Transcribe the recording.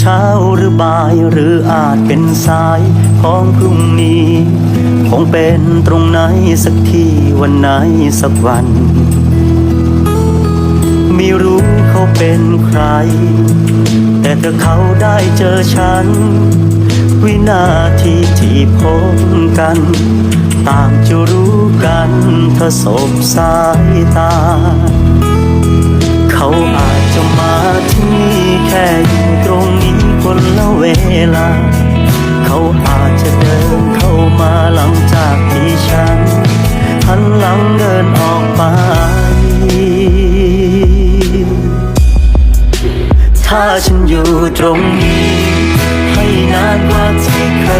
เช้าหรือบ่ายหรืออาจเป็นสายของพรุ่งนี้ คงเป็นตรงไหนสักที่วันไหนสักวัน ไม่รู้เขาเป็นใคร แต่ถ้าเขาได้เจอฉัน วินาทีที่พบกัน ตางจะรู้กันถ้าสบสายตา ละเวลา เขาอาจจะเดินเข้ามาหลังจากที่ฉันหันหลังเดินออกไป ถ้าฉันอยู่ตรงนี้ ให้นานกว่าที่เคย